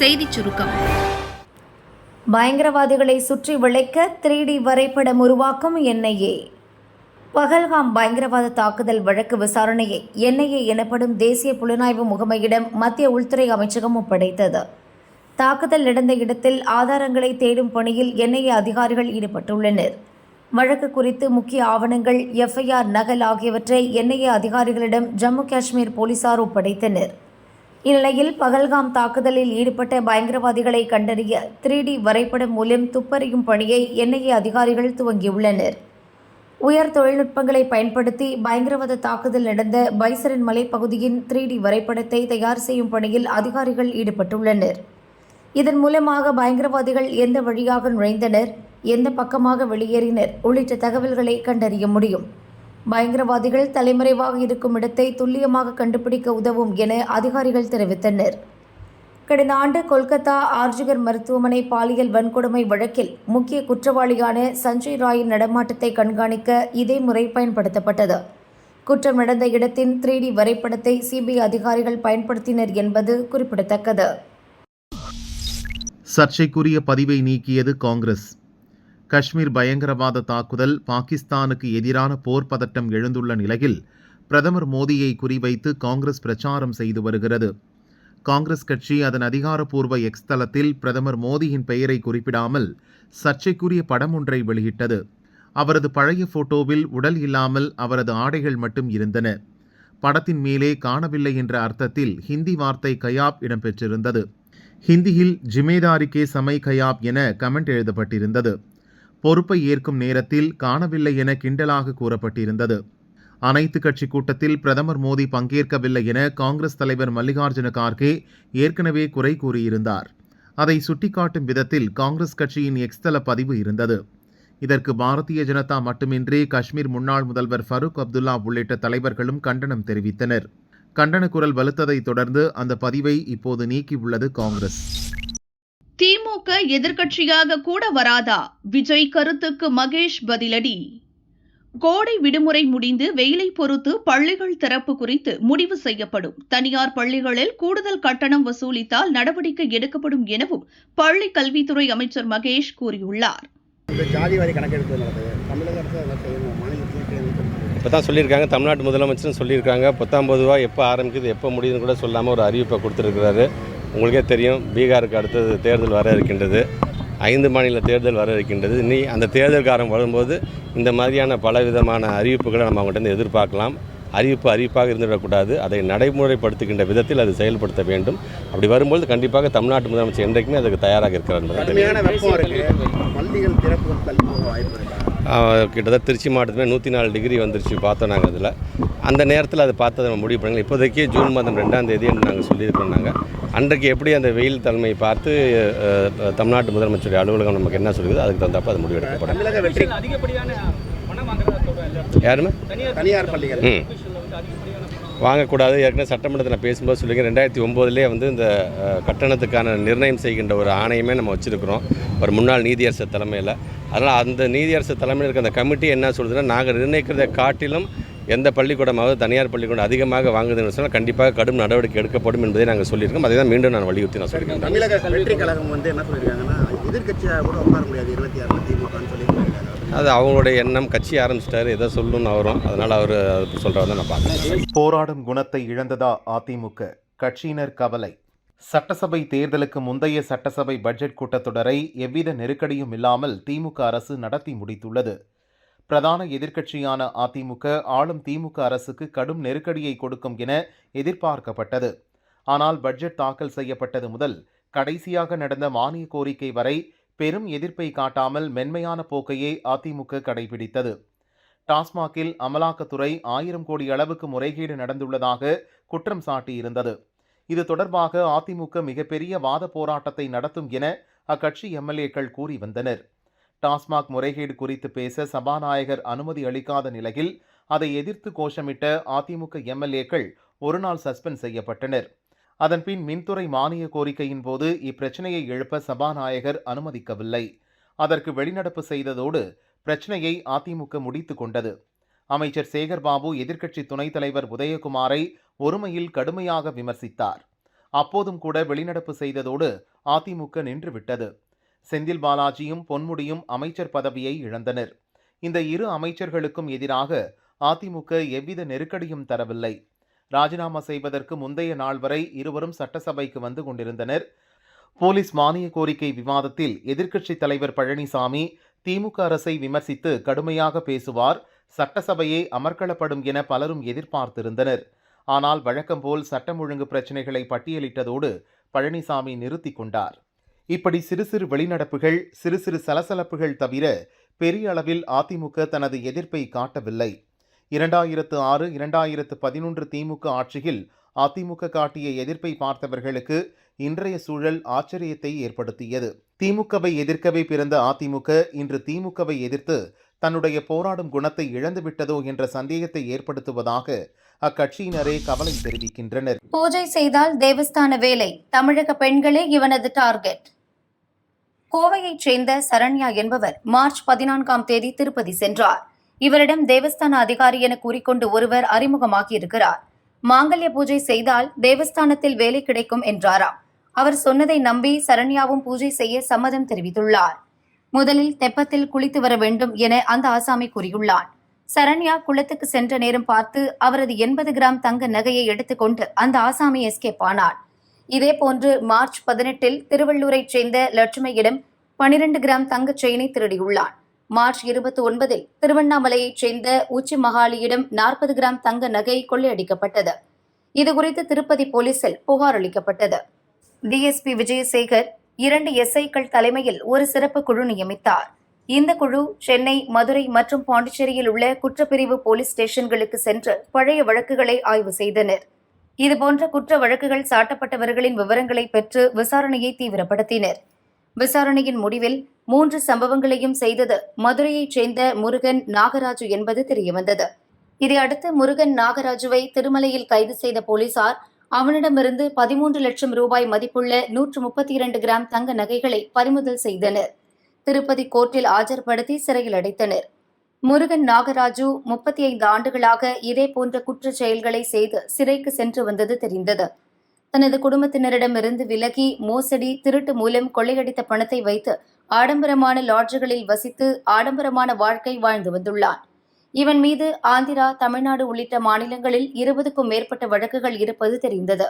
செய்திச் சுருக்கம். பயங்கரவாதிகளை சுற்றி விளைக்க த்ரீ டி வரைபடம் உருவாக்கும் என்ஐஏ பகல்காம் பயங்கரவாத தாக்குதல் வழக்கு விசாரணையை என்ஐஏ எனப்படும் தேசிய புலனாய்வு முகமையிடம் மத்திய உள்துறை அமைச்சகம் ஒப்படைத்தது. தாக்குதல் நடந்த இடத்தில் ஆதாரங்களை தேடும் பணியில் என்ஐஏ அதிகாரிகள் ஈடுபட்டுள்ளனர். வழக்கு குறித்து முக்கிய ஆவணங்கள் எஃப்ஐஆர் நகல் ஆகியவற்றை என்ஐஏ அதிகாரிகளிடம் ஜம்மு காஷ்மீர் போலீசார் ஒப்படைத்தனர். இந்நிலையில் பகல்காம் தாக்குதலில் ஈடுபட்ட பயங்கரவாதிகளை கண்டறிய த்ரீ டி வரைபடம் மூலம் துப்பறியும் பணியை என்ஐஏ அதிகாரிகள் துவங்கியுள்ளனர். உயர் தொழில்நுட்பங்களை பயன்படுத்தி பயங்கரவாத தாக்குதல் நடந்த பைசரன் மலைப்பகுதியின் த்ரீ டி வரைபடத்தை தயார் செய்யும் பணியில் அதிகாரிகள் ஈடுபட்டுள்ளனர். இதன் மூலமாக பயங்கரவாதிகள் எந்த வழியாக நுழைந்தனர் எந்த பக்கமாக வெளியேறினர் உள்ளிட்ட தகவல்களை கண்டறிய முடியும். பயங்கரவாதிகள் தலைமறைவாக இருக்கும் இடத்தை துல்லியமாக கண்டுபிடிக்க உதவும் என அதிகாரிகள் தெரிவித்தனர். கடந்த ஆண்டு கொல்கத்தா ஆர்ஜிகர் மருத்துவமனை பாலியல் வன்கொடுமை வழக்கில் முக்கிய குற்றவாளியான சஞ்சய் ராயின் நடமாட்டத்தை கண்காணிக்க இதே முறை பயன்படுத்தப்பட்டது. குற்றம் நடந்த இடத்தின் த்ரீ டி வரைபடத்தை சிபிஐ அதிகாரிகள் பயன்படுத்தினர் என்பது குறிப்பிடத்தக்கது. சர்ச்சைக்குரிய பதிவை நீக்கியது காங்கிரஸ். காஷ்மீர் பயங்கரவாத தாக்குதல் பாகிஸ்தானுக்கு எதிரான போர் பதட்டம் எழுந்துள்ள நிலையில் பிரதமர் மோடியை குறிவைத்து காங்கிரஸ் பிரச்சாரம் செய்து வருகிறது. காங்கிரஸ் கட்சி அதன் அதிகாரப்பூர்வ எக்ஸ் தளத்தில் பிரதமர் மோடியின் பெயரை குறிப்பிடாமல் சர்ச்சைக்குரிய படம் ஒன்றை வெளியிட்டது. அவரது பழைய போட்டோவில் உடல் இல்லாமல் அவரது ஆடைகள் மட்டும் இருந்தன. படத்தின் மேலே காணவில்லை என்ற அர்த்தத்தில் ஹிந்தி வார்த்தை கயாப் இடம்பெற்றிருந்தது. ஹிந்தியில் ஜிமேதாரி கே சமை கயாப் என கமெண்ட் எழுதப்பட்டிருந்தது. பொறுப்பை ஏற்கும் நேரத்தில் காணவில்லை என கிண்டலாக கூறப்பட்டிருந்தது. அனைத்து கட்சி கூட்டத்தில் பிரதமர் மோடி பங்கேற்கவில்லை என காங்கிரஸ் தலைவர் மல்லிகார்ஜுன கார்கே ஏற்கனவே குறை கூறியிருந்தார். அதை சுட்டிக்காட்டும் விதத்தில் காங்கிரஸ் கட்சியின் எக்ஸ்தல பதிவு இருந்தது. இதற்கு பாரதிய ஜனதா மட்டுமின்றி காஷ்மீர் முன்னாள் முதல்வர் ஃபரூக் அப்துல்லா உள்ளிட்ட தலைவர்களும் கண்டனம் தெரிவித்தனர். கண்டன குரல் வலுத்ததைத் தொடர்ந்து அந்த பதிவை இப்போது நீக்கியுள்ளது காங்கிரஸ். திமுக எதிர்க்கட்சியாக கூட வராதா? விஜய் கருத்துக்கு மகேஷ் பதிலடி. கோடை விடுமுறை முடிந்து வெயிலை பொறுத்து பள்ளிகள் திறப்பு குறித்து முடிவு செய்யப்படும். தனியார் பள்ளிகளில் கூடுதல் கட்டணம் வசூலித்தால் நடவடிக்கை எடுக்கப்படும் எனவும் பள்ளி கல்வித்துறை அமைச்சர் மகேஷ் கூறியுள்ளார். இப்போ தான் சொல்லியிருக்காங்க. தமிழ்நாட்டு முதலமைச்சரும் சொல்லியிருக்காங்க. பத்தாம் பொதுவா எப்போ ஆரம்பிக்குது எப்போ முடியுதுன்னு கூட சொல்லாமல் ஒரு அறிவிப்பை கொடுத்துருக்கிறாரு. உங்களுக்கே தெரியும் பீகாருக்கு அடுத்தது தேர்தல் வர இருக்கின்றது. ஐந்து மாநில தேர்தல் வர இருக்கின்றது. இனி அந்த தேர்தல் காலம் வரும்போது இந்த மாதிரியான பல விதமான அறிவிப்புகளை நம்ம அவங்கள்ட்ட எதிர்பார்க்கலாம். அறிவிப்பு அறிவிப்பாக இருந்துவிடக்கூடாது. அதை நடைமுறைப்படுத்துகின்ற விதத்தில் அது செயல்படுத்த வேண்டும். அப்படி வரும்போது கண்டிப்பாக தமிழ்நாட்டு முதலமைச்சர் என்றைக்குமே அதுக்கு தயாராக இருக்கிறார் கிட்டத்தட்ட திருச்சி மாவட்டத்தில் நூற்றி நாலு டிகிரி வந்துருச்சு பார்த்தோம் நாங்கள் அதில். அந்த நேரத்தில் அதை பார்த்து அதை முடிவு பண்ணல இப்போதைக்கு ஜூன் மாதம் ரெண்டாம் தேதி நாங்கள் சொல்லியிருக்கோம் நாங்கள் அன்றைக்கு எப்படி அந்த வெயில் தன்மையை பார்த்து தமிழ்நாட்டு முதலமைச்சருடைய அலுவலகம் நமக்கு என்ன சொல்லுது அதுக்கு தகுந்தப்ப அது முடிவு எடுக்கப்படும் தமிழக வெற்றி. யாருமே தனியார் பள்ளிகள். ம். வாங்கக்கூடாது. ஏற்கனவே சட்டமன்றத்தில் நான் பேசும்போது சொல்லிங்க ரெண்டாயிரத்தி ஒம்போதுலேயே வந்து இந்த கட்டணத்துக்கான நிர்ணயம் செய்கின்ற ஒரு ஆணையமே நம்ம வச்சுருக்கிறோம். ஒரு முன்னாள் நீதியரசர் தலைமையில். அதனால் அந்த நீதியரசர் தலைமையில் இருக்க அந்த கமிட்டி என்ன சொல்லுதுன்னா நாங்கள் நிர்ணயிக்கிறதை காட்டிலும் எந்த பள்ளிக்கூடமாவது தனியார் பள்ளிக்கூடம் அதிகமாக வாங்குதுன்னு சொன்னால் கண்டிப்பாக கடும் நடவடிக்கை எடுக்கப்படும் என்பதை நாங்கள் சொல்லியிருக்கோம். அதை தான் மீண்டும் நான் வலியுறுத்தி நான் சொல்லியிருக்கேன். தமிழக வெற்றி கழகம் வந்து என்ன சொல்லியிருக்காங்கன்னா எதிர்க்கட்சியாக கூட உட்கார முடியாது. இருபத்தி ஆறு திமுகன்னு சொல்லியிருக்காங்க. அது அவங்களுடைய எண்ணம். கட்சி ஆரம்பிச்சிட்டாரு. எதை சொல்லணும்னு அவரும். அதனால் அவர் சொல்கிறத நான் பார்க்குறேன் போராடும் குணத்தை இழந்ததா அதிமுக? கட்சியினர் கவலை. சட்டசபை தேர்தலுக்கு முந்தைய சட்டசபை பட்ஜெட் கூட்டத்தொடரை எவ்வித நெருக்கடியும் இல்லாமல் திமுக அரசு நடத்தி முடித்துள்ளது. பிரதான எதிர்க்கட்சியான அதிமுக ஆளும் திமுக அரசுக்கு கடும் நெருக்கடியை கொடுக்கும் என எதிர்பார்க்கப்பட்டது. ஆனால் பட்ஜெட் தாக்கல் செய்யப்பட்டது முதல் கடைசியாக நடந்த மானிய கோரிக்கை வரை பெரும் எதிர்ப்பை காட்டாமல் மென்மையான போக்கையே அதிமுக கடைபிடித்தது. டாஸ்மாகில் அமலாக்கத்துறை ஆயிரம் கோடி அளவுக்கு முறைகேடு நடந்துள்ளதாக குற்றம் சாட்டியிருந்தது. இது தொடர்பாக அதிமுக மிகப்பெரிய வாத போராட்டத்தை நடத்தும் என அக்கட்சி எம்எல்ஏக்கள் கூறி வந்தனர். டாஸ்மாக் முறைகேடு குறித்து பேச சபாநாயகர் அனுமதி அளிக்காத நிலையில் அதை எதிர்த்து கோஷமிட்ட அதிமுக எம்எல்ஏக்கள் ஒருநாள் சஸ்பெண்ட் செய்யப்பட்டனர். அதன்பின் மின்துறை மானிய கோரிக்கையின் போது இப்பிரச்சனையை எழுப்ப சபாநாயகர் அனுமதிக்கவில்லை. அதற்கு வெளிநடப்பு செய்ததோடு பிரச்சனையை அதிமுக முடித்து கொண்டது. அமைச்சர் சேகர்பாபு எதிர்க்கட்சி துணைத் தலைவர் உதயகுமாரை ஒருமையில் கடுமையாக விமர்சித்தார். அப்போதும் கூட வெளிநடப்பு செய்ததோடு அதிமுக நின்றுவிட்டது. செந்தில் பாலாஜியும் பொன்முடியும் அமைச்சர் பதவியை இழந்தனர். இந்த இரு அமைச்சர்களுக்கும் எதிராக அதிமுக எவ்வித நெருக்கடியும் தரவில்லை. ராஜினாமா செய்வதற்கு முந்தைய நாள் வரை இருவரும் சட்டசபைக்கு வந்து கொண்டிருந்தனர். போலீஸ் மானிய கோரிக்கை விவாதத்தில் எதிர்க்கட்சித் தலைவர் பழனிசாமி திமுக அரசை விமர்சித்து கடுமையாக பேசுவார் சட்டசபையே அமர்க்களப்படும் என பலரும் எதிர்பார்த்திருந்தனர். ஆனால் வழக்கம்போல் சட்டம் ஒழுங்கு பிரச்சினைகளை பட்டியலிட்டதோடு பழனிசாமி நிறுத்திக் கொண்டார். இப்படி சிறு சிறு வெளிநடப்புகள் சிறு சிறு சலசலப்புகள் தவிர பெரிய அளவில் அதிமுக தனது எதிர்ப்பை காட்டவில்லை. இரண்டாயிரத்து ஆறு இரண்டாயிரத்து பதினொன்று திமுக ஆட்சியில் அதிமுக காட்டிய எதிர்ப்பை பார்த்தவர்களுக்கு இன்றைய சூழல் ஆச்சரியத்தை ஏற்படுத்தியது. திமுகவை எதிர்க்கவே பிறந்த அதிமுக இன்று திமுகவை எதிர்த்து தன்னுடைய போராடும் குணத்தை இழந்துவிட்டதோ என்ற சந்தேகத்தை ஏற்படுத்துவதாக அக்கட்சியினரே கவலை தெரிவிக்கின்றனர். பூஜை செய்தால் தேவஸ்தான வேலை. தமிழக பெண்களே இவனது டார்கெட். கோவையைச் சேர்ந்த சரண்யா என்பவர் மார்ச் பதினான்காம் தேதி திருப்பதி சென்றார். இவரிடம் தேவஸ்தான அதிகாரி என கூறிக்கொண்டு ஒருவர் அறிமுகமாகியிருக்கிறார். மாங்கல்ய பூஜை செய்தால் தேவஸ்தானத்தில் வேலை கிடைக்கும் என்றாராம். அவர் சொன்னதை நம்பி சரண்யாவும் பூஜை செய்ய சம்மதம் தெரிவித்துள்ளார். முதலில் தெப்பத்தில் குளித்து வர வேண்டும் என அந்த ஆசாமி கூறியுள்ளான். சரண்யா குளத்துக்கு சென்ற நேரம் பார்த்து அவரது எண்பது கிராம் தங்க நகையை எடுத்துக்கொண்டு அந்த ஆசாமி எஸ்கேப் ஆனார் இதேபோன்று மார்ச் பதினெட்டில் திருவள்ளூரைச் சேர்ந்த லட்சுமியிடம் பனிரெண்டு கிராம் தங்கச் செயினை திருடியுள்ளான் மார்ச் இருபத்தி ஒன்பதில் திருவண்ணாமலையைச் சேர்ந்த உச்சி மகாலியிடம் நாற்பது கிராம் தங்க நகை கொள்ளையடிக்கப்பட்டது. இதுகுறித்து திருப்பதி போலீசில் புகார் அளிக்கப்பட்டது. டிஎஸ்பி விஜயசேகர் இரண்டு எஸ்ஐக்கள் தலைமையில் ஒரு சிறப்பு குழு நியமித்தார். இந்த குழு சென்னை மதுரை மற்றும் பாண்டிச்சேரியில் உள்ள குற்றப்பிரிவு போலீஸ் ஸ்டேஷன்களுக்கு சென்று பழைய வழக்குகளை ஆய்வு செய்தனர். இதுபோன்ற குற்ற வழக்குகள் சாட்டப்பட்டவர்களின் விவரங்களை பெற்று விசாரணையை தீவிரப்படுத்தினர். விசாரணையின் முடிவில் மூன்று சம்பவங்களையும் செய்தது மதுரையைச் சேர்ந்த முருகன் நாகராஜு என்பது தெரியவந்தது. இதையடுத்து முருகன் நாகராஜுவை திருமலையில் கைது செய்த போலீசார் அவனிடமிருந்து பதிமூன்று லட்சம் ரூபாய் மதிப்புள்ள நூற்று முப்பத்தி இரண்டு கிராம் தங்க நகைகளை பறிமுதல் செய்தனர். திருப்பதி கோர்ட்டில் ஆஜர்படுத்தி சிறையில் அடைத்தனர். முருகன் நாகராஜு முப்பத்தி ஐந்து ஆண்டுகளாக இதே போன்ற செயல்களை செய்து சிறைக்கு சென்று வந்தது தெரிந்தது. தனது குடும்பத்தினரிடமிருந்து விலகி மோசடி திருட்டு மூலம் கொள்ளையடித்த பணத்தை வைத்து ஆடம்பரமான லாட்ஜுகளில் வசித்து ஆடம்பரமான வாழ்க்கை வாழ்ந்து வந்துள்ளான் இவன் மீது ஆந்திரா தமிழ்நாடு உள்ளிட்ட மாநிலங்களில் இருபதுக்கும் மேற்பட்ட வழக்குகள் இருப்பது தெரிந்தது.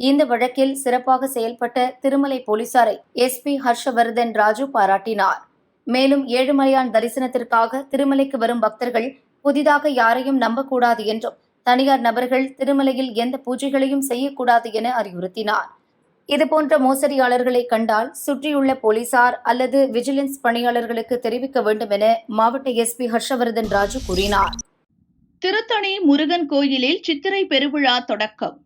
இந்த வழக்கில் சிறப்பாக செயல்பட்ட திருமலை போலீசாரை எஸ்பி ஹர்ஷவர்தன் ராஜு பாராட்டினார். மேலும் ஏழுமலையான் தரிசனத்திற்காக திருமலைக்கு வரும் பக்தர்கள் புதிதாக யாரையும் நம்பக்கூடாது என்றும் தனியார் நபர்கள் திருமலையில் எந்த பூஜைகளையும் செய்யக்கூடாது என அறிவுறுத்தினார். இதுபோன்ற மோசடியாளர்களை கண்டால் சுற்றியுள்ள போலீசார் அல்லது விஜிலன்ஸ் பணியாளர்களுக்கு தெரிவிக்க வேண்டும் என மாவட்ட எஸ்பி ஹர்ஷவர்தன் ராஜு கூறினார். திருத்தணி முருகன் கோயிலில் சித்திரை பெருவிழா தொடக்கம்.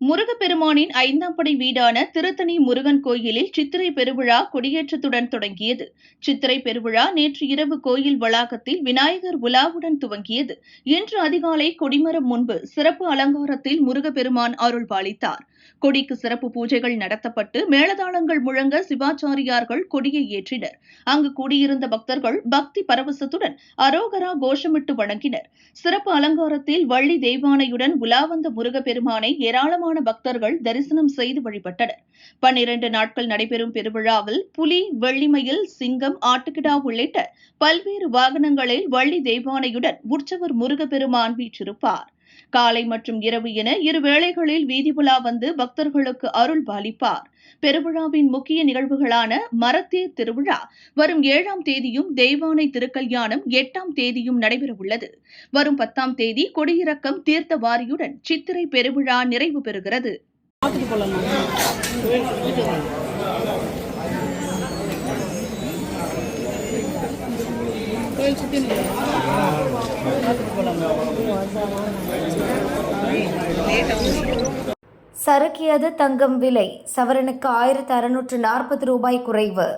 முருகப்பெருமானின் ஐந்தாம் படை வீடான திருத்தணி முருகன் கோயிலில் சித்திரை பெருவிழா கொடியேற்றத்துடன் தொடங்கியது. சித்திரை பெருவிழா நேற்று இரவு கோயில் வளாகத்தில் விநாயகர் உலாவுடன் துவங்கியது. இன்று அதிகாலை கொடிமரம் முன்பு சிறப்பு அலங்காரத்தில் முருகப்பெருமான் அருள் பாலித்தார் கொடிக்கு சிறப்பு பூஜைகள் நடத்தப்பட்டு மேளதாளங்கள் முழங்க சிவாச்சாரியார்கள் கொடியை ஏற்றினர். அங்கு கூடியிருந்த பக்தர்கள் பக்தி பரவசத்துடன் அரோகரா கோஷமிட்டு வணங்கினர். சிறப்பு அலங்காரத்தில் வள்ளி தெய்வானையுடன் உலாவந்த முருகப்பெருமானை ஏராளமான பக்தர்கள் தரிசனம் செய்து வழிபட்டனர். பன்னிரண்டு நாட்கள் நடைபெறும் பெருவிழாவில் புலி வெள்ளிமயில் சிங்கம் ஆட்டுக்கிடா உள்ளிட்ட பல்வேறு வாகனங்களில் வள்ளி தெய்வானையுடன் உற்சவர் முருகப்பெருமான் வீற்றிருப்பார். காலை மற்றும் இரவு என இரு வேளைகளில் வீதி உலா வந்து பக்தர்களுக்கு அருள் பாலிப்பார். பெருவிழாவின் முக்கிய நிகழ்வுகளான மரத்தேர் திருவிழா வரும் ஏழாம் தேதியும் தெய்வானை திருக்கல்யாணம் எட்டாம் தேதியும் நடைபெறவுள்ளது வரும் பத்தாம் தேதி கொடியிறக்கம் தீர்த்த வாரியுடன் சித்திரை பெருவிழா நிறைவு பெறுகிறது. சறுக்கியது தங்கம் விலை சவரனுக்கு ஆயிரத்து அறுநூற்று நாற்பது ரூபாய் குறைவு.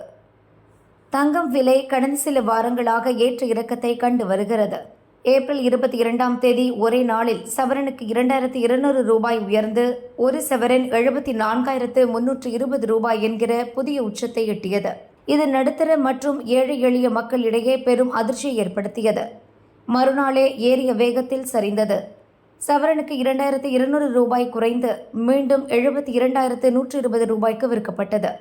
தங்கம் விலை கடந்த சில வாரங்களாக ஏற்ற இறக்கத்தை கண்டு வருகிறது. ஏப்ரல் இருபத்தி இரண்டாம் தேதி ஒரே நாளில் சவரனுக்கு இரண்டாயிரத்து இருநூறு ரூபாய் உயர்ந்து ஒரு சவரன் எழுபத்தி நான்காயிரத்து முன்னூற்று இருபது ரூபாய் என்கிற புதிய உச்சத்தை எட்டியது. இது நடுத்தர மற்றும் ஏழை எளிய மக்களிடையே பெரும் அதிர்ச்சியை ஏற்படுத்தியது. மறுநாளே ஏறிய வேகத்தில் சரிந்தது. சவரனுக்கு இரண்டாயிரத்து இருநூறு ரூபாய் குறைந்து மீண்டும் எழுபத்தி இரண்டாயிரத்து நூற்று இருபது ரூபாய்க்கு விற்கப்பட்டது.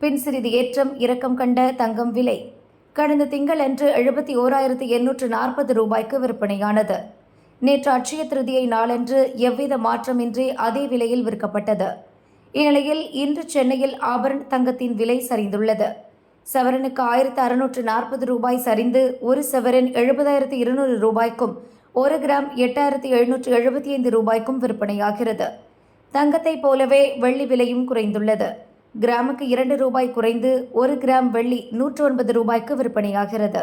பின் சிறிது ஏற்றம் இறக்கம் கண்ட தங்கம் விலை கடந்த திங்களன்று எழுபத்தி ஓராயிரத்து எண்ணூற்று நாற்பது ரூபாய்க்கு விற்பனையானது. நேற்று அட்சய திருதியை நாளன்று எவ்வித மாற்றமின்றி அதே விலையில் விற்கப்பட்டது. இந்நிலையில் இன்று சென்னையில் ஆபரண தங்கத்தின் விலை சரிந்துள்ளது. சவரனுக்கு ஆயிரத்து அறுநூற்று நாற்பது ரூபாய் சரிந்து ஒரு சவரன் எழுபதாயிரத்து இருநூறு ரூபாய்க்கும் ஒரு கிராம் எட்டாயிரத்து எழுநூற்று எழுபத்தி ஐந்து ரூபாய்க்கும் விற்பனையாகிறது. தங்கத்தைப் போலவே வெள்ளி விலையும் குறைந்துள்ளது. கிராமுக்கு இரண்டு ரூபாய் குறைந்து ஒரு கிராம் வெள்ளி நூற்று ஒன்பது ரூபாய்க்கு விற்பனையாகிறது.